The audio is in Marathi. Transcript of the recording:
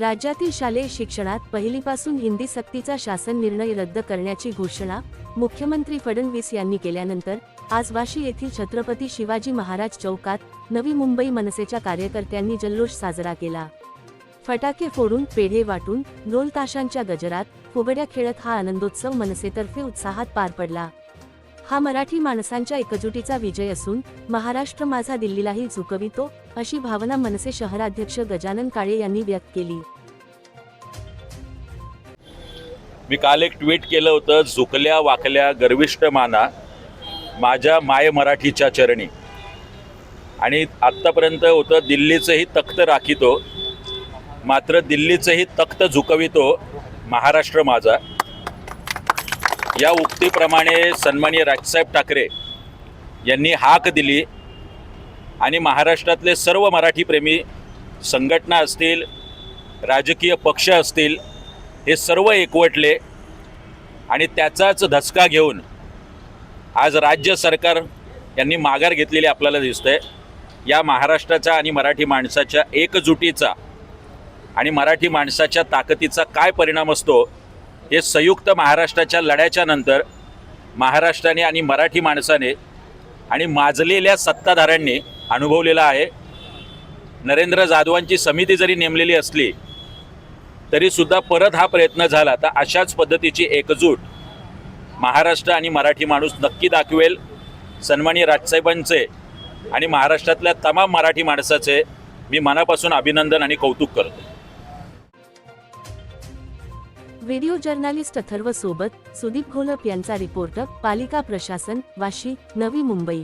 राज्यातील शालेय शिक्षणात पहिलीपासून हिंदी सक्तीचा शासन निर्णय रद्द करण्याची घोषणा मुख्यमंत्री फडणवीस यांनी केल्यानंतर आज वाशी येथील छत्रपती शिवाजी महाराज चौकात नवी मुंबई मनसेच्या कार्यकर्त्यांनी जल्लोष साजरा केला. फटाके फोडून पेढे वाटून ढोल ताशांच्या गजरात फुगड्या खेळत हा आनंदोत्सव मनसेतर्फे उत्साहात पार पडला. हा मराठी माणसांच्या एकजुटीचा विजय असून महाराष्ट्र माझा दिल्लीलाही झुकवितो अशी भावना मनसे शहराध्यक्ष गजानन काळे यांनी व्यक्त केली. मी काल एक ट्विट केलं होतं झुकल्या वाकल्या गर्विष्ठ माना माझ्या माय मराठीच्या चरणी. आणि आत्तापर्यंत होतं दिल्लीचंही तख्त राखितो मात्र दिल्लीचंही तख्त झुकवितो महाराष्ट्र माझा. या उक्तीप्रमाणे सन्माननीय राजसाहेब ठाकरे यांनी हाक दिली आणि महाराष्ट्रातले सर्व मराठीप्रेमी संघटना असतील राजकीय पक्ष असतील हे सर्व एकवटले आणि त्याचाच धसका घेऊन आज राज्य सरकार यांनी माघार घेतलेली आपल्याला दिसतंय. या महाराष्ट्राच्या आणि मराठी माणसाच्या एकजुटीचा आणि मराठी माणसाच्या ताकदीचा काय परिणाम असतो हे संयुक्त महाराष्ट्राच्या लढ्याच्या नंतर महाराष्ट्राने आणि मराठी माणसाने आणि माजलेल्या सत्ताधाऱ्यांनी अनुभवलेला आहे. नरेंद्र जाधवांची समिती जरी नेमलेली असली तरीसुद्धा परत हा प्रयत्न झाला. तर अशाच पद्धतीची एकजूट महाराष्ट्र आणि मराठी माणूस नक्की दाखवेल. सन्मानी राजसाहेबांचे आणि महाराष्ट्रातल्या तमाम मराठी माणसाचे मी मनापासून अभिनंदन आणि कौतुक करतो. व्हिडिओ जर्नालिस्ट अथर्व सोबत सुदीप घोलप यांचा रिपोर्टर पालिका प्रशासन वाशी नवी मुंबई.